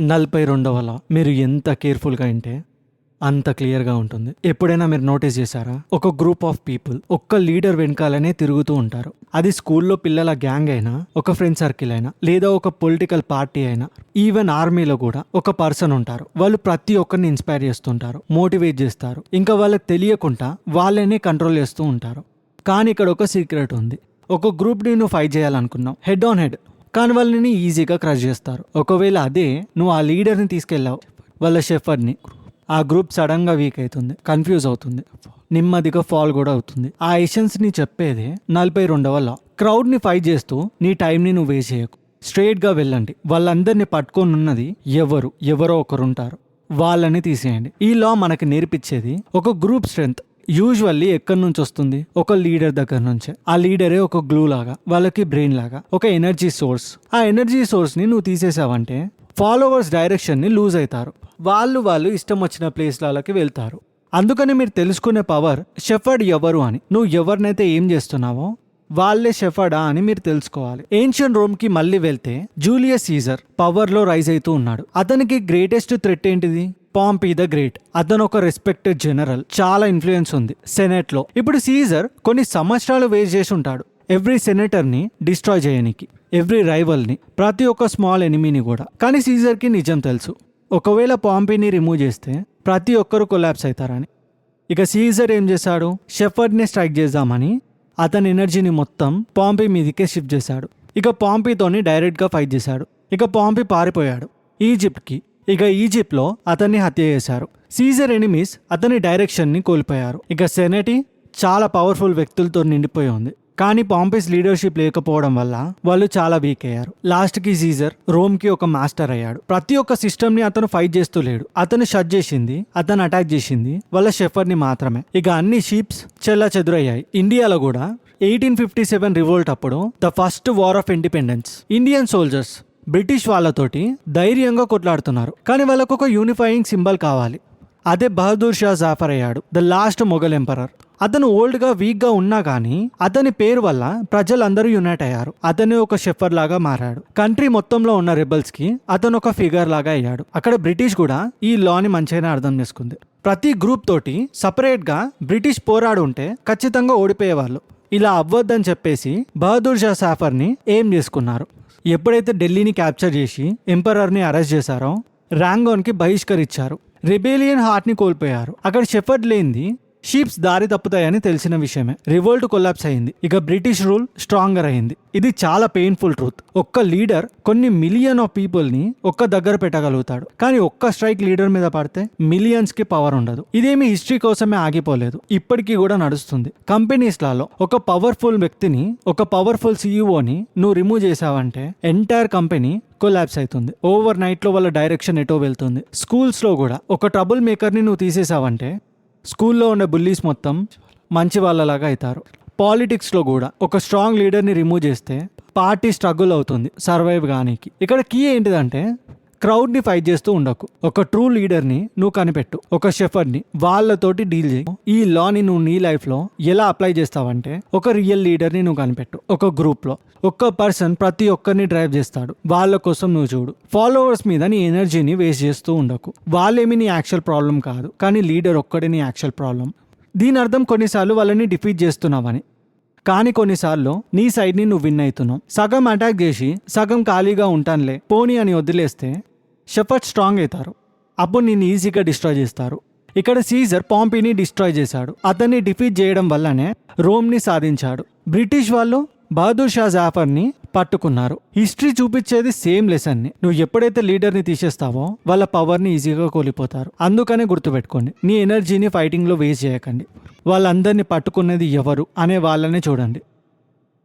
నలభై రెండవ లా మీరు ఎంత కేర్ఫుల్గా ఉంటే అంత క్లియర్గా ఉంటుంది. ఎప్పుడైనా మీరు నోటీస్ చేశారా? ఒక గ్రూప్ ఆఫ్ పీపుల్ ఒక్క లీడర్ వెనకాలనే తిరుగుతూ ఉంటారు. అది స్కూల్లో పిల్లల గ్యాంగ్ అయినా ఒక ఫ్రెండ్ సర్కిల్ అయినా లేదా ఒక పొలిటికల్ పార్టీ అయినా ఈవెన్ ఆర్మీలో కూడా ఒక పర్సన్ ఉంటారు. వాళ్ళు ప్రతి ఒక్కరిని ఇన్స్పైర్ చేస్తుంటారు మోటివేట్ చేస్తారు. ఇంకా వాళ్ళకి తెలియకుండా వాళ్ళనే కంట్రోల్ చేస్తూ ఉంటారు. కానీ ఇక్కడ ఒక సీక్రెట్ ఉంది. ఒక గ్రూప్ని నువ్వు ఫైట్ చేయాలనుకున్నావు. హెడ్ ఆన్ హెడ్ కానీ వాళ్ళని ఈజీగా క్రష్ చేస్తారు. ఒకవేళ అదే నువ్వు ఆ లీడర్ని తీసుకెళ్ళావు వాళ్ళ షెఫర్ని ఆ గ్రూప్ సడన్గా వీక్ అవుతుంది కన్ఫ్యూజ్ అవుతుంది నెమ్మదిగా ఫాల్ కూడా అవుతుంది. ఆ ఎషన్స్ని చెప్పేదే నలభై రెండవ లా. క్రౌడ్ని ఫైట్ చేస్తూ నీ టైంని నువ్వు వేస్ట్ చేయకు. స్ట్రేట్గా వెళ్ళండి. వాళ్ళందరినీ పట్టుకొని ఉన్నది ఎవరు ఎవరో ఒకరుంటారు. వాళ్ళని తీసేయండి. ఈ లా మనకి నేర్పించేది ఒక గ్రూప్ స్ట్రెంగ్త్. యూజువల్లీ ఎక్కడి నుంచి వస్తుంది? ఒక లీడర్ దగ్గర నుంచే. ఆ లీడరే ఒక గ్లూ లాగా వాళ్ళకి బ్రెయిన్ లాగా ఒక ఎనర్జీ సోర్స్ ఆ ఎనర్జీ సోర్స్ని నువ్వు తీసేసావంటే ఫాలోవర్స్ డైరెక్షన్ని లూజ్ అవుతారు వాళ్ళు వాళ్ళు ఇష్టం వచ్చిన ప్లేస్లకి వెళ్తారు. అందుకని మీరు తెలుసుకునే పవర్ షెఫర్డ్ ఎవరు అని. నువ్వు ఎవరినైతే ఏం చేస్తున్నావో వాళ్ళే షెఫర్డా అని మీరు తెలుసుకోవాలి. ఏన్షియన్ రోమ్కి మళ్ళీ వెళ్తే జూలియస్ సీజర్ పవర్లో రైజ్ అవుతూ ఉన్నాడు. అతనికి గ్రేటెస్ట్ థ్రెట్ ఏంటిది? పాంపీ ద గ్రేట్ అతను ఒక రెస్పెక్టెడ్ జనరల్ చాలా ఇన్ఫ్లుయెన్స్ ఉంది. సెనెట్లో ఇప్పుడు సీజర్ కొన్ని సంవత్సరాలు వేస్ట్ చేసి ఉంటాడు. ఎవ్రీ సెనేటర్ని డిస్ట్రాయ్ చేయనికి. ఎవ్రీ రైవల్ని ప్రతి ఒక్క స్మాల్ ఎనిమీని కూడా. కానీ సీజర్కి నిజం తెలుసు. ఒకవేళ పాంపీని రిమూవ్ చేస్తే ప్రతి ఒక్కరు కొలాప్స్ అవుతారని. ఇక సీజర్ ఏం చేశాడు? షెఫర్డ్ని స్ట్రైక్ చేద్దామని అతని ఎనర్జీని మొత్తం పాంపీ మీదకే షిఫ్ట్ చేశాడు. ఇక పాంపీతోని డైరెక్ట్గా ఫైట్ చేశాడు. ఇక పాంపీ పారిపోయాడు. ఈజిప్ట్కి ఇక ఈజిప్ట్లో అతన్ని హత్య చేశారు. సీజర్ ఎనిమీస్ అతని డైరెక్షన్ని కోల్పోయారు. ఇక సెనటి చాలా పవర్ఫుల్ వ్యక్తులతో నిండిపోయి ఉంది. కానీ పాంపిస్ లీడర్షిప్ లేకపోవడం వల్ల వాళ్ళు చాలా వీక్ అయ్యారు. లాస్ట్కి సీజర్ రోమ్కి ఒక మాస్టర్ అయ్యాడు. ప్రతి ఒక్క సిస్టమ్ని అతను ఫైట్ చేస్తూ లేడు. అతను షట్ చేసింది అతను అటాక్ చేసింది వాళ్ళ షెఫర్ని మాత్రమే. ఇక అన్ని షీప్స్ చెల్ల చెదురయ్యాయి. ఇండియాలో కూడా ఎయిటీన్ ఫిఫ్టీ సెవెన్ రివోల్ట్ అప్పుడు the first war of independence. Indian soldiers British వాళ్ళతోటి ధైర్యంగా కొట్లాడుతున్నారు. కానీ వాళ్ళకు ఒక యూనిఫైయింగ్ సింబల్ కావాలి. అదే బహదూర్ షా జాఫర్ అయ్యాడు ద లాస్ట్ మొఘల్ ఎంపరర్ అతను ఓల్డ్గా వీక్గా ఉన్నా కానీ అతని పేరు వల్ల ప్రజలందరూ యునైట్ అయ్యారు. అతను ఒక షెఫర్ లాగా మారాడు. కంట్రీ మొత్తంలో ఉన్న రెబల్స్కి అతను ఒక ఫిగర్ లాగా అయ్యాడు. అక్కడ బ్రిటిష్ కూడా ఈ లాని మంచిగానే అర్థం చేసుకుంది. ప్రతి గ్రూప్ తోటి సపరేట్గా బ్రిటిష్ పోరాడు ఉంటే ఖచ్చితంగా ఓడిపోయేవాళ్ళు. ఇలా అవ్వద్దని చెప్పేసి బహదూర్ షా సాఫర్ని ఏం చేసుకున్నారు? ఎప్పుడైతే ఢిల్లీని క్యాప్చర్ చేసి ఎంపరర్ని అరెస్ట్ చేశారో ర్యాంగోన్కి బహిష్కరించారు రిబేలియన్ హార్ట్ని కోల్పోయారు. అక్కడ షెఫర్డ్ లేనిది షీప్స్ దారి తప్పుతాయని తెలిసిన విషయమే. రివోల్ట్ కొలాప్స్ అయింది. ఇక బ్రిటిష్ రూల్ స్ట్రాంగర్ అయింది. ఇది చాలా పెయిన్ఫుల్ ట్రూత్ ఒక్క లీడర్ కొన్ని మిలియన్ ఆఫ్ పీపుల్ని ఒక్క దగ్గర పెట్టగలుగుతాడు. కానీ ఒక్క స్ట్రైక్ లీడర్ మీద పడితే మిలియన్స్కి పవర్ ఉండదు. ఇదేమి హిస్టరీ కోసమే ఆగిపోలేదు. ఇప్పటికీ కూడా నడుస్తుంది. కంపెనీస్లలో ఒక పవర్ఫుల్ వ్యక్తిని ఒక పవర్ఫుల్ సీఈఓని నువ్వు రిమూవ్ చేసావంటే ఎంటైర్ కంపెనీ కొలాప్స్ అవుతుంది. ఓవర్ నైట్లో వాళ్ళ డైరెక్షన్ ఎటో వెళ్తుంది. స్కూల్స్లో కూడా. ఒక ట్రబుల్ మేకర్ని నువ్వు తీసేసావంటే స్కూల్లో ఉండే బుల్లీస్ మొత్తం మంచి వాళ్ళలాగా అవుతారు. పాలిటిక్స్లో కూడా ఒక స్ట్రాంగ్ లీడర్ని రిమూవ్ చేస్తే పార్టీ స్ట్రగుల్ అవుతుంది సర్వైవ్ కానీకి. ఇక్కడ కీ ఏంటిదంటే క్రౌడ్ని ఫైట్ చేస్తూ ఉండకు. ఒక ట్రూ లీడర్ని నువ్వు కనిపెట్టు. ఒక షెఫర్ని వాళ్ళతోటి డీల్ చేయి. ఈ లాని నువ్వు నీ లైఫ్లో ఎలా అప్లై చేస్తావంటే ఒక రియల్ లీడర్ని నువ్వు కనిపెట్టు. ఒక గ్రూప్లో. ఒక్క పర్సన్ ప్రతి ఒక్కరిని డ్రైవ్ చేస్తాడు. వాళ్ళ కోసం నువ్వు చూడు. ఫాలోవర్స్ మీద నీ ఎనర్జీని వేస్ట్ చేస్తూ ఉండకు. వాళ్ళేమి నీ యాక్చువల్ ప్రాబ్లం కాదు. కానీ లీడర్ ఒక్కడే నీ యాక్చువల్ ప్రాబ్లం దీని అర్థం కొన్నిసార్లు వాళ్ళని డిఫీట్ చేస్తున్నావని. కానీ కొన్నిసార్లు నీ సైడ్ని నువ్వు విన్ అవుతున్నావు సగం అటాక్ చేసి సగం ఖాళీగా ఉంటానులే పోనీ అని వదిలేస్తే షెఫర్డ్ స్ట్రాంగ్ అవుతారు. అప్పుడు నిన్ను ఈజీగా డిస్ట్రాయ్ చేస్తారు. ఇక్కడ సీజర్ పాంపీని డిస్ట్రాయ్ చేశాడు. అతన్ని డిఫీట్ చేయడం వల్లనే రోమ్ని సాధించాడు. బ్రిటిష్ వాళ్ళు బహదూర్ షా జాఫర్ని పట్టుకున్నారు. హిస్టరీ చూపించేది సేమ్ లెసన్ని. నువ్వు ఎప్పుడైతే లీడర్ని తీసేస్తావో వాళ్ళ పవర్ని ఈజీగా కోల్పోతారు. అందుకనే గుర్తుపెట్టుకోండి నీ ఎనర్జీని ఫైటింగ్లో వేస్ట్ చేయకండి. వాళ్ళందరినీ పట్టుకునేది ఎవరు అనే వాళ్ళనే చూడండి.